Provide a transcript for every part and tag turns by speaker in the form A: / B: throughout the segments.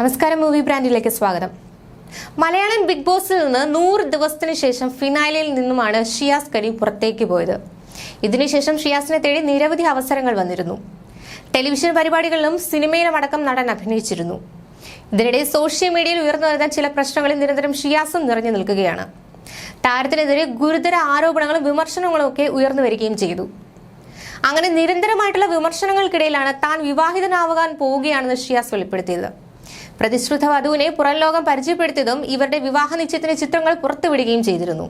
A: നമസ്കാരം മൂവി ബ്രാൻഡിലേക്ക് സ്വാഗതം. മലയാളം ബിഗ് ബോസിൽ നിന്ന് നൂറ് ദിവസത്തിന് ശേഷം ഫിനാലിൽ നിന്നുമാണ് ഷിയാസ് കരീം പുറത്തേക്ക് പോയത്. ഇതിനുശേഷം ഷിയാസിനെ തേടി നിരവധി അവസരങ്ങൾ വന്നിരുന്നു. ടെലിവിഷൻ പരിപാടികളിലും സിനിമയിലും അടക്കം നടൻ അഭിനയിച്ചിരുന്നു. ഇതിനിടെ സോഷ്യൽ മീഡിയയിൽ ഉയർന്നു വരുന്ന ചില പ്രശ്നങ്ങളിൽ നിരന്തരം ഷിയാസും നിറഞ്ഞു നിൽക്കുകയാണ്. താരത്തിനെതിരെ ഗുരുതര ആരോപണങ്ങളും വിമർശനങ്ങളും ഒക്കെ ഉയർന്നു വരികയും ചെയ്തു. അങ്ങനെ നിരന്തരമായിട്ടുള്ള വിമർശനങ്ങൾക്കിടയിലാണ് താൻ വിവാഹിതനാവാൻ പോവുകയാണെന്ന് ഷിയാസ് വെളിപ്പെടുത്തിയത്. പ്രതിശ്രുത വധുവിനെ പുറം ലോകം പരിചയപ്പെടുത്തിയതും ഇവരുടെ വിവാഹ നിശ്ചയത്തിന്റെ ചിത്രങ്ങൾ പുറത്തുവിടുകയും ചെയ്തിരുന്നു.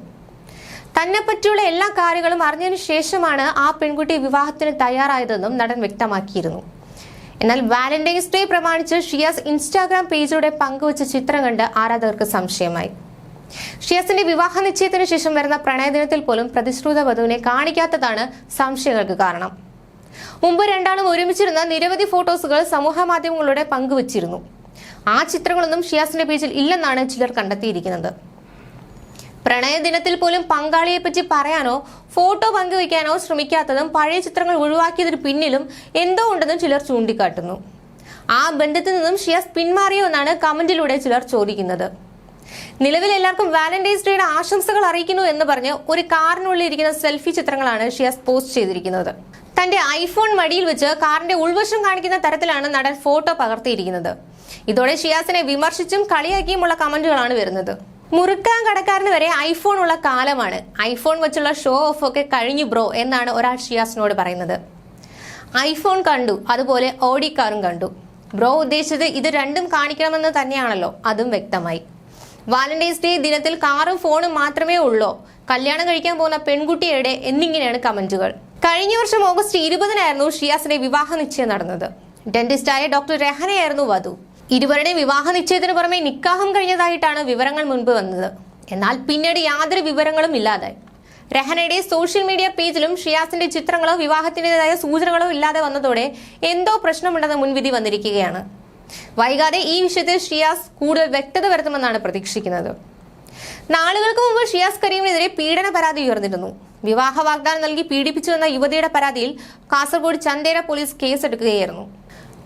A: തന്നെ പറ്റിയുള്ള എല്ലാ കാര്യങ്ങളും അറിഞ്ഞതിനു ശേഷമാണ് ആ പെൺകുട്ടി വിവാഹത്തിന് തയ്യാറായതെന്നും നടൻ വ്യക്തമാക്കിയിരുന്നു. എന്നാൽ വാലന്റൈൻസ് ഡേ പ്രമാണിച്ച് ഷിയാസ് ഇൻസ്റ്റാഗ്രാം പേജിലൂടെ പങ്കുവച്ച ചിത്രം കണ്ട് ആരാധകർക്ക് സംശയമായി. ഷിയാസിന്റെ വിവാഹ നിശ്ചയത്തിന് ശേഷം വരുന്ന പ്രണയദിനത്തിൽ പോലും പ്രതിശ്രുത വധുവിനെ കാണിക്കാത്തതാണ് സംശയങ്ങൾക്ക് കാരണം. മുമ്പ് രണ്ടാളും ഒരുമിച്ചിരുന്ന നിരവധി ഫോട്ടോസുകൾ സമൂഹ മാധ്യമങ്ങളിലൂടെ പങ്കുവച്ചിരുന്നു. ആ ചിത്രങ്ങളൊന്നും ഷിയാസിന്റെ പേജിൽ ഇല്ലെന്നാണ് ചിലർ കണ്ടെത്തിയിരിക്കുന്നത്. പ്രണയദിനത്തിൽ പോലും പങ്കാളിയെ പറ്റി പറയാനോ ഫോട്ടോ പങ്കുവയ്ക്കാനോ ശ്രമിക്കാത്തതും പഴയ ചിത്രങ്ങൾ ഒഴിവാക്കിയതിന് പിന്നിലും എന്തോ ഉണ്ടെന്നും ചിലർ ചൂണ്ടിക്കാട്ടുന്നു. ആ ബന്ധത്തിൽ നിന്നും ഷിയാസ് പിന്മാറിയോ എന്നാണ് കമന്റിലൂടെ ചിലർ ചോദിക്കുന്നത്. നിലവിൽ എല്ലാവർക്കും വാലന്റൈൻസ് ഡേയുടെ ആശംസകൾ അറിയിക്കുന്നു എന്ന് പറഞ്ഞ് ഒരു കാറിനുള്ളിൽ ഇരിക്കുന്ന സെൽഫി ചിത്രങ്ങളാണ് ഷിയാസ് പോസ്റ്റ് ചെയ്തിരിക്കുന്നത്. തന്റെ ഐഫോൺ മടിയിൽ വെച്ച് കാറിന്റെ ഉൾവശം കാണിക്കുന്ന തരത്തിലാണ് നടൻ ഫോട്ടോ പകർത്തിയിരിക്കുന്നത്. ഇതോടെ ഷിയാസിനെ വിമർശിച്ചും കളിയാക്കിയുമുള്ള കമന്റുകളാണ് വരുന്നത്. മുറുക്കാൻ കടക്കാരന് വരെ ഐഫോൺ ഉള്ള കാലമാണ്. ഐഫോൺ വെച്ചുള്ള ഷോ ഓഫ് ഒക്കെ കഴിഞ്ഞു ബ്രോ എന്നാണ് ഒരാൾ ഷിയാസിനോട് പറയുന്നത്. ഐഫോൺ കണ്ടു അതുപോലെ ഓഡി കാറും കണ്ടു. ബ്രോ ഉദ്ദേശിച്ചത് ഇത് രണ്ടും കാണിക്കണമെന്ന് തന്നെയാണല്ലോ അതും വ്യക്തമായി. വാലന്റൈൻസ് ഡേ ദിനത്തിൽ കാറും ഫോണും മാത്രമേ ഉള്ളോ. കല്യാണം കഴിക്കാൻ പോകുന്ന പെൺകുട്ടിയുടെ എന്നിങ്ങനെയാണ് കമന്റുകൾ. കഴിഞ്ഞ വർഷം ഓഗസ്റ്റ് ഇരുപതിനായിരുന്നു ഷിയാസിന്റെ വിവാഹ നിശ്ചയം നടന്നത്. ഡെന്റിസ്റ്റായ ഡോക്ടർ രഹനയായിരുന്നു വധു. ഇരുവരുടെ വിവാഹ നിശ്ചയത്തിന് പുറമെ നിക്കാഹം കഴിഞ്ഞതായിട്ടാണ് വിവരങ്ങൾ മുൻപ് വന്നത്. എന്നാൽ പിന്നീട് യാതൊരു വിവരങ്ങളും ഇല്ലാതെ രഹനയുടെ സോഷ്യൽ മീഡിയ പേജിലും ഷിയാസിന്റെ ചിത്രങ്ങളോ വിവാഹത്തിന്റെതായ സൂചനകളോ ഇല്ലാതെ വന്നതോടെ എന്തോ പ്രശ്നമുണ്ടെന്ന മുൻവിധി വന്നിരിക്കുകയാണ്. വൈകാതെ ഈ വിഷയത്തിൽ ഷിയാസ് കൂടുതൽ വ്യക്തത വരുത്തുമെന്നാണ് പ്രതീക്ഷിക്കുന്നത്. നാളുകൾക്ക് മുമ്പ് ഷിയാസ് കരീമിനെതിരെ പീഡന പരാതി ഉയർന്നിരുന്നു. വിവാഹ വാഗ്ദാനം നൽകി പീഡിപ്പിച്ചുവെന്ന യുവതിയുടെ പരാതിയിൽ കാസർഗോഡ് ചന്ദേര പോലീസ് കേസെടുക്കുകയായിരുന്നു.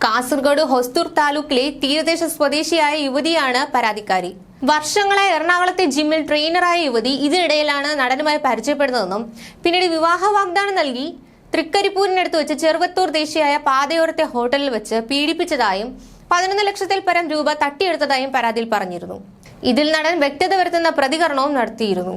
A: കാസർഗോഡ് ഹൊസ്തൂർ താലൂക്കിലെ തീരദേശ സ്വദേശിയായ യുവതിയാണ് പരാതിക്കാരി. വർഷങ്ങളായി എറണാകുളത്തെ ജിമ്മിൽ ട്രെയിനറായ യുവതി ഇതിനിടയിലാണ് നടനുമായി പരിചയപ്പെടുന്നതെന്നും പിന്നീട് വിവാഹ വാഗ്ദാനം നൽകി തൃക്കരിപ്പൂരിനടുത്ത് വെച്ച് ചെറുവത്തൂർ ദേശീയായ പാതയോരത്തെ ഹോട്ടലിൽ വെച്ച് പീഡിപ്പിച്ചതായും പതിനൊന്ന് ലക്ഷത്തിൽ പരം രൂപ തട്ടിയെടുത്തതായും പരാതിയിൽ പറഞ്ഞിരുന്നു. ഇതിൽ നടൻ വ്യക്തത വരുത്തുന്ന പ്രതികരണവും നടത്തിയിരുന്നു.